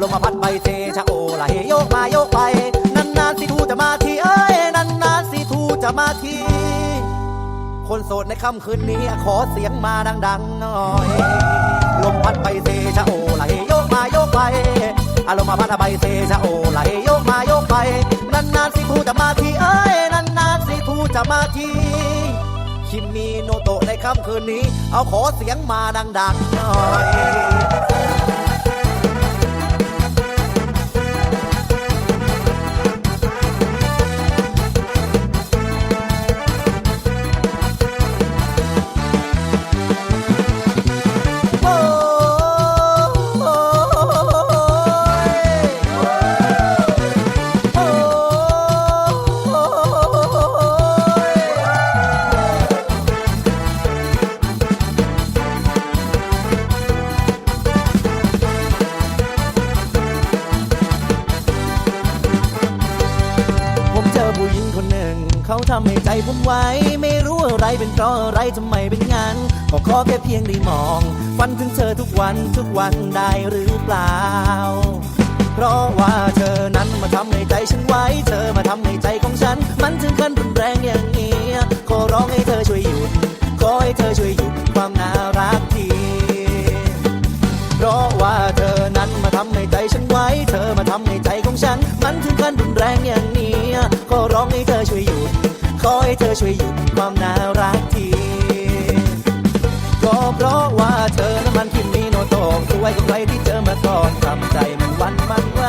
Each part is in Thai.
ารมณ์มาพัดใบเซชะโอละเฮโยกมาโยกไป นานๆสิทูจะมาทีเอ้ยนานๆสิทูจะมาที คนโสดในค่ำคืนนี้ขอเสียงมาดังๆหน่อยลมพัดใบเซชะโอไหลโยกมาโยกไปอารมณ์มาพัดใบเซชะโอไหลโยกมาโยกไป นานๆสิทูจะมาทีเอ้ยนานๆสิทูจะมาทีคิมมีโนโตะในค่ำคืนนี้ เอาขอเสียงมาดังๆหน่อย ทำไมเป็นงั้นก็ขอแค่เพียงได้มอง ฝันถึงเธอทุกวันทุกวันได้หรือเปล่า เพราะว่าเธอนั้นมาทำให้ใจฉันไว้ เธอมาทำให้ใจของฉัน มันถึงขั้นรุนแรงอย่างนี้ขอร้องให้เธอช่วยหยุดขอให้เธอช่วยหยุดความน่ารักทีเพราะว่าเธอนั้นมาทำให้ใจฉันไว้ เธอมาทำให้ใจของฉัน มันถึงขั้นรุนแรงอย่างนี้ขอร้องให้เธอช่วยหยุดขอให้เธอช่วยหยุดความน่ารักที เพราเธอนั้นมันคิมมีโนโตะสวยกว่าใครที่เจอมาก่อนทำใจมันวันมันไหว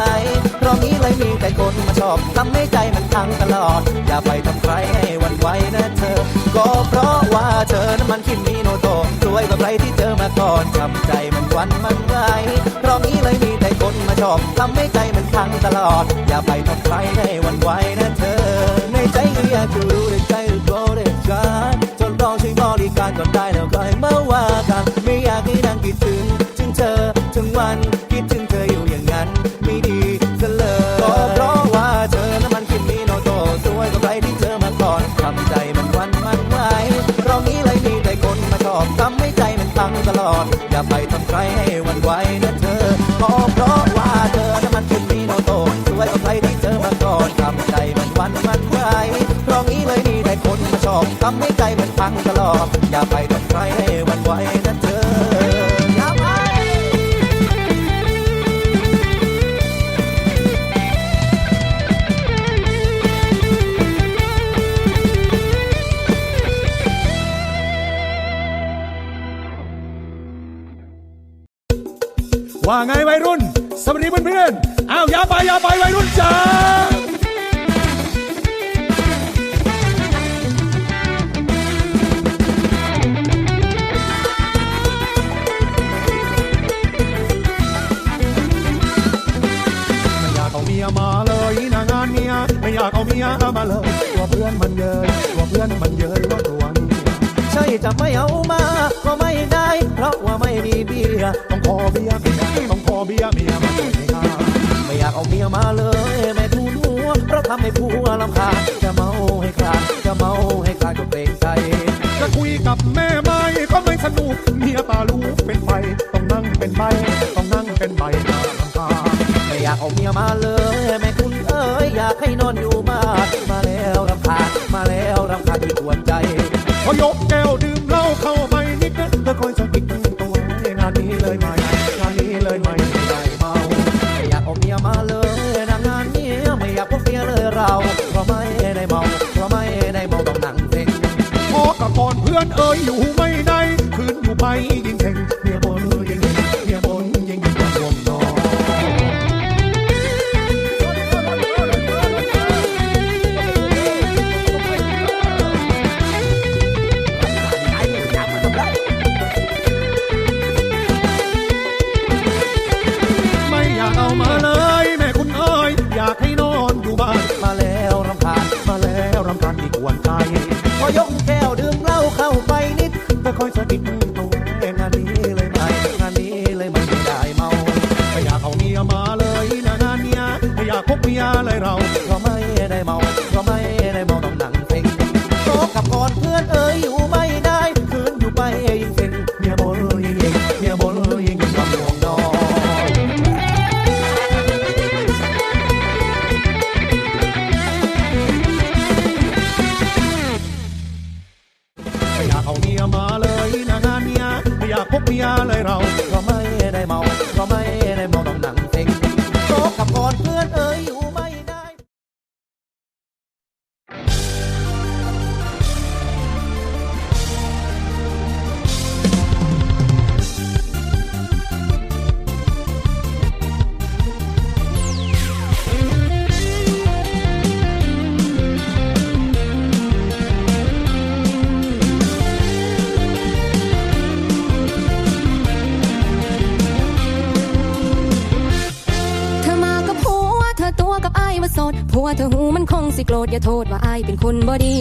เพราะนี้เลยมีแต่คนมาชอบทำให้ใจมันพังตลอด อย่าไปทำใครให้วันไหวนะเธอ ก็เพราะว่าเธอนั้นมันคิมมีโนโตะสวยกว่าใครที่เจอมาก่อนทำใจมันวันมันไหวเพราะนี้เลยมีแต่คนมาชอบทำให้ใจมันพังตลอด อย่าไปทำใคร ไปทำใครให้วันไหวนะเธอเพราะเพราะว่าเธอนั้นมันคิดมีโนโตสวยกว่าใครที่เจอมาก่อนทำใจมันวันมันไหวเพราะนี้เลยมีแต่คนมาชอบทำให้ใจมันพัง ยากมียมาเลยนะงานเมียไม่อยากเอาเมียมาเลยตัวเพื่อนมันเย้ยตัวเพื่อนมันเย้ยว่าตัวเมียใช่จะไม่เอามาก็ไม่ได้ เพราะว่าไม่มีเบียร์ต้องขอเบียร์เมียต้องขอเบียร์เมียมาเลยนะไม่อยากเอาเมียมาเลยแม่ทูนัวเพราะทำให้ผัวลำคาจะเมาให้ขาดจะเมาให้ขาดก็เกรงใจจะคุยกับแม่ไม่ก็ไม่สนุกเมียตาลูกเป็นไฟต้องนั่งเป็นใบต้องนั่งเป็นใบลำคาไม่อยากเอาเมียมาเลย มาแล้วรำคาญที่กวนใจพอยกแก้วดื่มเหล้าเข้าไปนิดก็คอยสะกิดตัวงานนี้เลยไหมงานนี้เลยไหมไม่ได้เมาไม่อยากเอาเมียมาเลยนะงานนี้ไม่อยากพบเมียเลยเราเพราะไม่ได้เมาเพราะไม่ได้เมาต้องนั่งเพ่งพอกับก่อนเพื่อนเอ่ยอยู่ไม่ได้คืนอยู่ไปยิ่งเพ่ง รธอย่าโทษว่าอายเป็นคนบ่ดี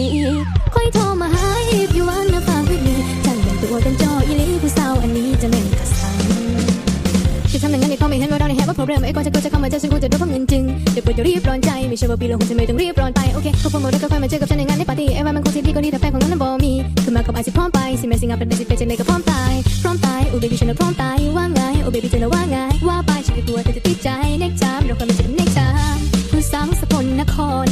คอยโทรมาหาอีกอยู่วันนะฝากไว้ดีฉันเป็นตัวเป็นจออีลีผู้สาวอันนี้จะเป็นกระสังจะทำอย่างนั้นในความไม่เห็นว่าเราในแฮปว่า problem ไอ้ก่อนจะกลัวจะเข้ามาเจอฉันกูจะโดนเพราะเงินจึงเดี๋ยวปวดจะรีบร้อนใจไม่ใช่ว่าปีละหกจะไม่ต้องรีบร้อนไปโอเคพอพอหมดแล้วก็ค่อยมาเจอกับฉันในงานในปาร์ตี้ไอ้ว่ามันคงสิดีกว่านี้แต่แฟนของนั้นบ่มีคือมากับไอ้สิพร้อมไปสิแม่สิงาเป็นไปสิเป็นจังเลยก็พร้อมตายพร้อมตายโอ้ baby ฉันน่ะพร้อมตายว่าไงโอ้ baby เธอน่ะว่าไงว่าไปฉันก็กลัวเธอจะติดใจเน็กจามเราความเจะเป็นเน็กจามผู้สาวสกลนคร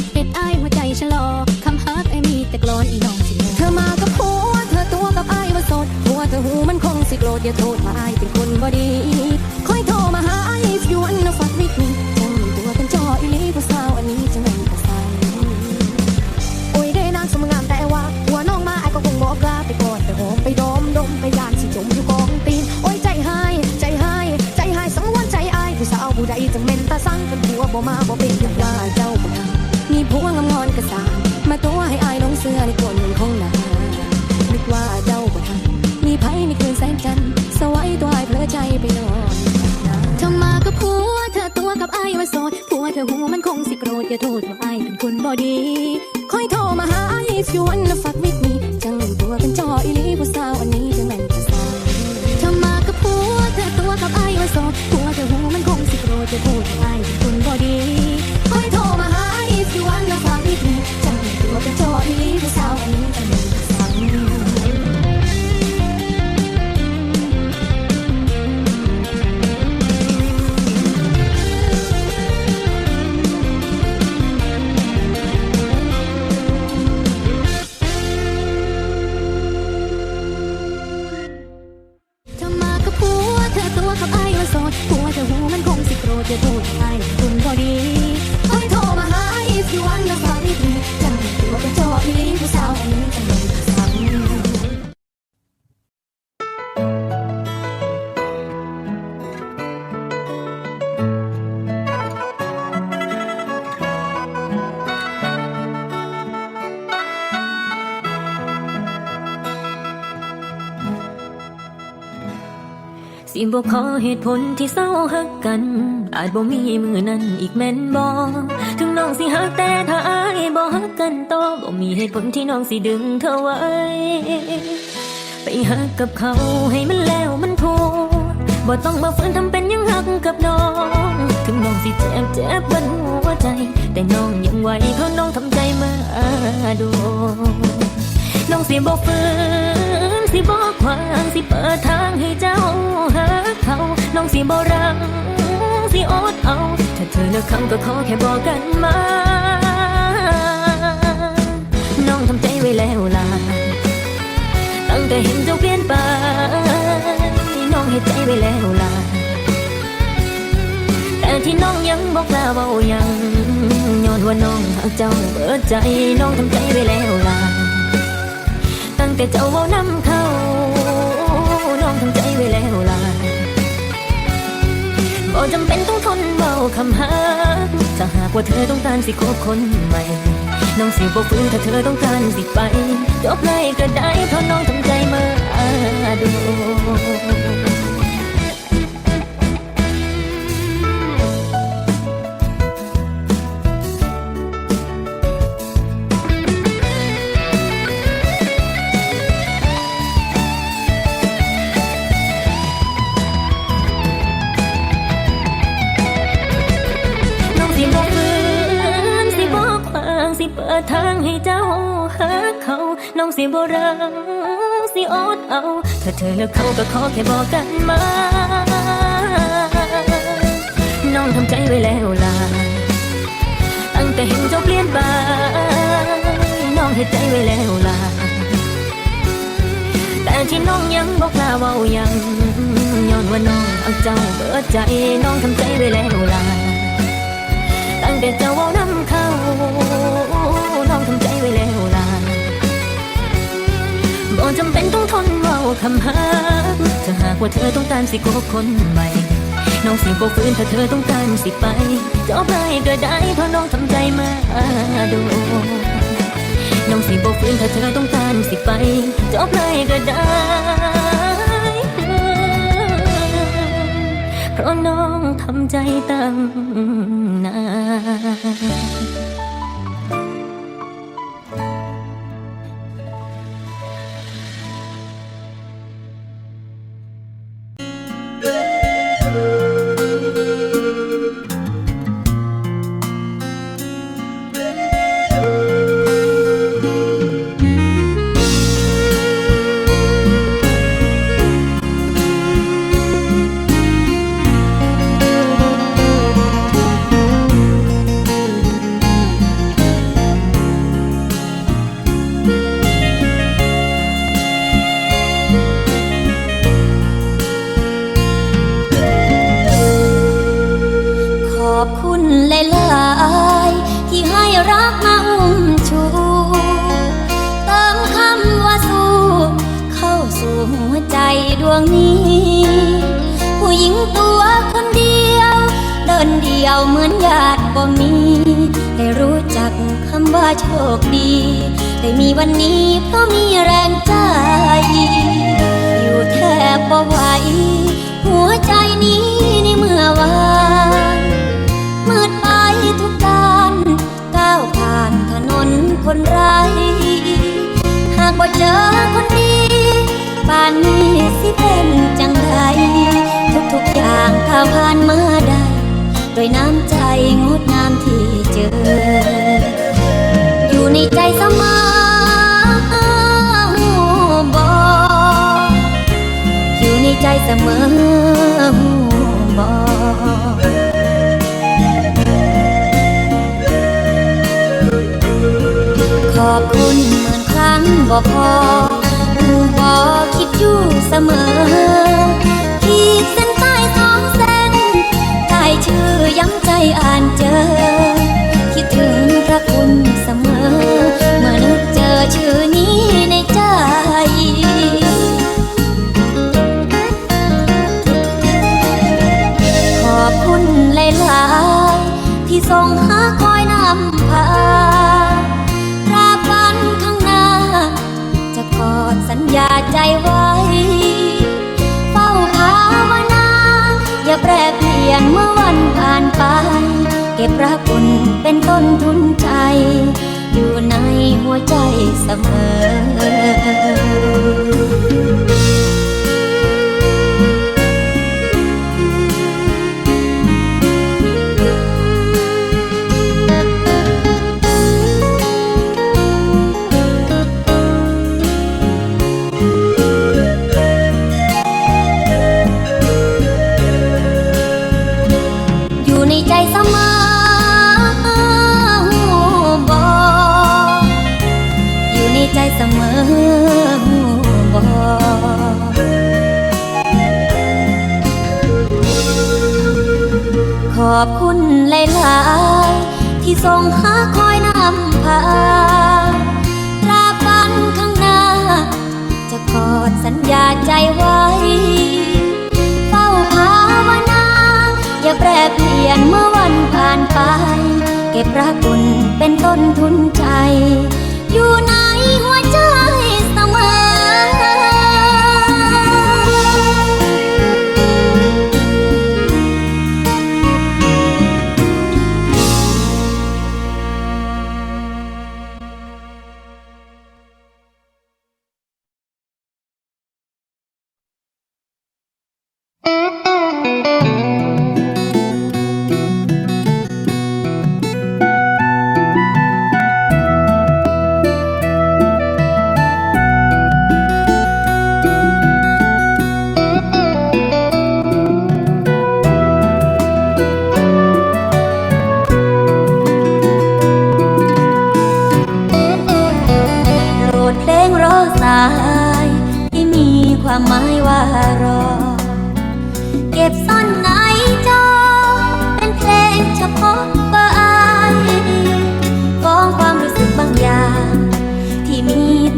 ชะลอคำฮักไอ้มีแต่กลอนอีน้องสิเธอมากับผัวเธอตัวกับไอ้ายว่าโสดผัวเธอหูมันคงสิโกรธอย่าโทษว่าอ้เป็นคนบ่ดีคอยโทรมาหาไอ้าย if you wanna fuck with me จังตัวเป็นจออีลีผู้สาวอันนี้จะไม่กระสันโอ้ยได้นางสมงามแต่ว่าหัวน้องมาไอ้ก็คงบอกลาไปก่อนไปหอมไปดมดมไปยานสิจมอยู่กองตีนโอ้ยใจหายใจหายใจหายสังวนใจไอายผู้สาวผู้ใดจังเม่นตาสั่งเป็นผัวบ่มาบ่เป็นอย่างว่าเจ้า เสื้อในกลนของนานึกว่าเจ้าบ่ทำมีไผมีคืนแสงจันทร์สวัยตัวไอ้เพลอใจไปนอนเธอมากับผัวเธอตัวกับไอ้ว่าโสดผัวเธอหูมันคงสิโกรธอย่าโทษว่าอายเป็นคนบ่ดี สิบ่ขอเหตุผลที่เศร้าหักกัน อาจบ่มีมือนั้นอีกแม่นบ่ถึงน้องสิหักแต่ถ้าอายบ่หักกันต่อบ่มีเหตุผลที่น้องสิดึงเธอไว้ ไปหักกับเขาให้มันแล้วมันพอบ่ต้องมาฝืนทำเป็นยังหักกับน้อง ถึงน้องสิเจ็บเจ็บบิ้หัวใจ แต่น้องยังไหวเพราะน้องทำใจมาดูน้องสิบอกฝืน สิบอกขวางสิเปิดทางให้เจ้าหาเขาน้องสิบอกรังสิอดเอา ถ้าเธอเลือกคำก็ขอแค่บอกกันมา น้องทำใจไว้แล้วล่ะตั้งแต่เห็นเจ้าเปลี่ยนไปน้องเห็นใจไว้แล้วล่ะแต่ที่น้องยังบอกลาเบายังย้อนว่าน้องหักเจ้าเบิดใจน้องทำใจไว้แล้วล่ะตั้งแต่เจ้าเว้านำเขา บ่จำเป็นต้องทนเบาคำหาถ้าหากว่าเธอต้องการสิคบคนใหม่น้องสิบ่ฟื้นถ้าเธอต้องการสิไปจบเลยก็ได้เพราะน้องทำใจมาดู น้องสิบ่รังสิอดเอา ถ้าเธอเลือกเขาก็ขอแค่บอกกันมา น้องทำใจไว้แล้วล่ะ ตั้งแต่เห็นเจ้าเปลี่ยนไป น้องเห็นใจไว้แล้วล่ะ แต่ที่น้องยังบอกลาเว่ายังย้อนว่าน้องเอาเจ้าเบิดใจ น้องทำใจไว้แล้วล่ะ ตั้งแต่เจ้า คำหาถ้าหากว่าเธอต้องการสิโกคนใหม่ น้องสิบ่ฟื้นถ้าเธอต้องการสิไปจะเอาไปก็ได้เพราะน้องทำใจมาโดนน้องสิบ่ฟื้นถ้าเธอต้องการสิไปจะเอาไปก็ได้เพราะน้องทำใจตั้งนาน หญิงตัวคนเดียว เดินเดียวเหมือนญาติบ่มี ได้รู้จักคำว่าโชคดี ได้มีวันนี้เพราะมีแรงใจ อยู่แทบบ่ไหวหัวใจนี้ในเมื่อวานมืดไปทุกด้านก้าวผ่านถนนคนไร้หากว่าเจอคนดีป่านนี้สิเป็นจังไร ทุกๆอย่างก้าผ่านเมาได้โดวยน้ำใจงดงามที่เจอ อยู่ในใจเสมอบอกอยู่ในใจเสมอบอกขอบคุณเหมือนครั้งบ่พอหูบอคิดอยู่เสมอ ขีดเส้นใต้สองเส้นใต้ชื่อย้ำใจอ่านเจอ คิดถึงพระคุณเสมอ เมื่อนึกเจอชื่อนี้ในใจขอบคุณหลายๆที่ส่งหาคอยนำพา ก็บรักคุณเป็นต้นทุนใจ อยู่ในหัวใจเสมอ หลายที่ส่งหาคอยนำพาตราบันข้างหน้า จะกอดสัญญาใจไว้ เฝ้าภาวนา อย่าแปรเปลี่ยนเมื่อวันผ่านไป เก็บรักคุณเป็นต้นทุนใจ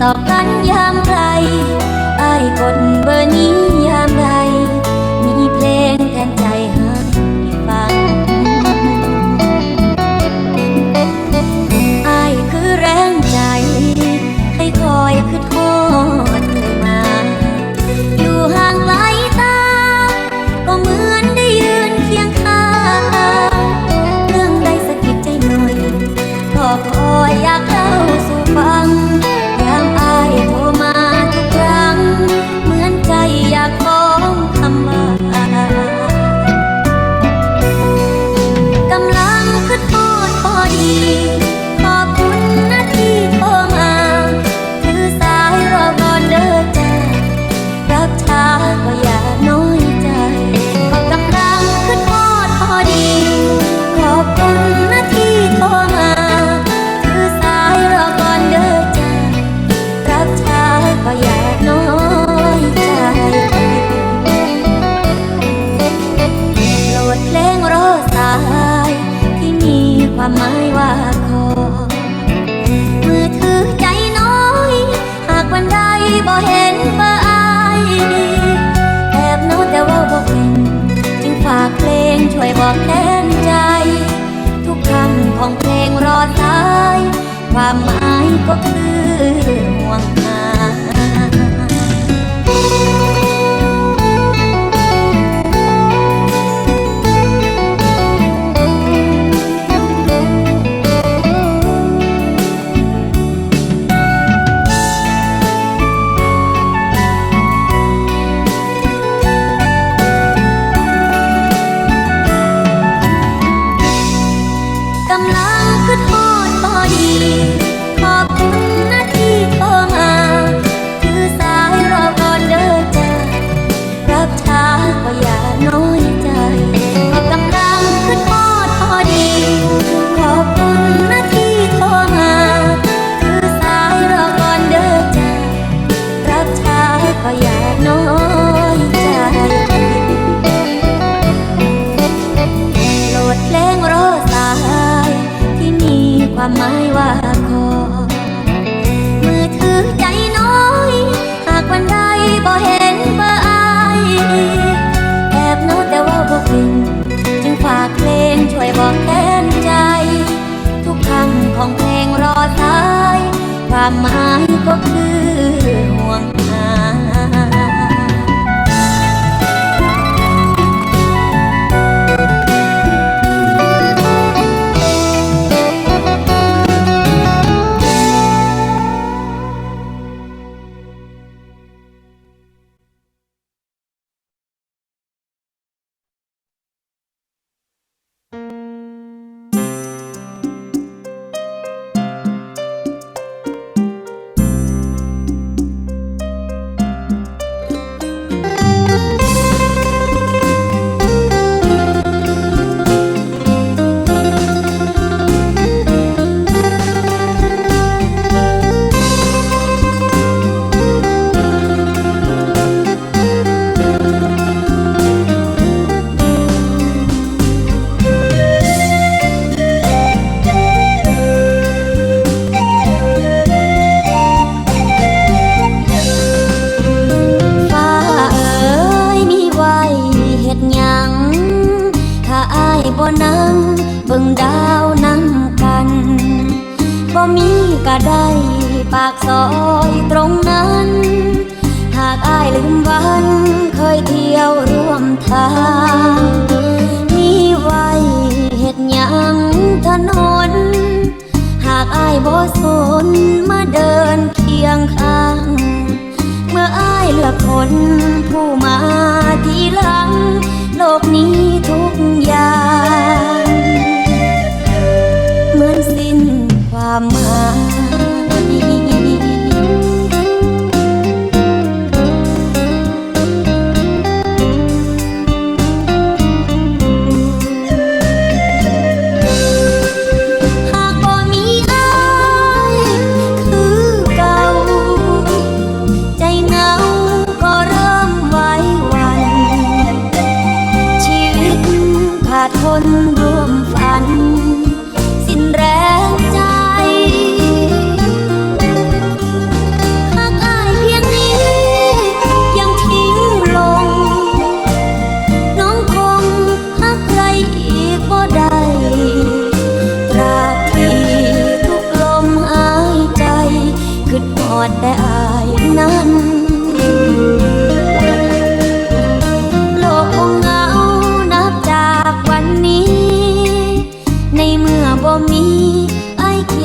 ต่อกันยา บอกแทนใจ ทุกคำของเพลงรอสาย ความหมายก็คือห่วงเธอ บอกแทนใจ ทุกคำของเพลงรอสาย ความหมายก็คือห่วง ลืมวันเคยเที่ยวร่วมทางมีไว้เหตุยังถนน หากอายบ่สนมาเดินเคียงข้าง เมื่ออายเลือกคนผู้มาทีหลัง โลกนี้ทุกอย่าง เหมือนสิ้นความหมาย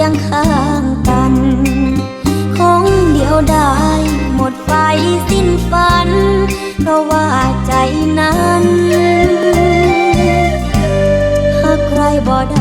ยงข้างกัน คงเดียวได้หมดไฟสิ้นฝัน เพราะว่าใจนั้น หากใครบอได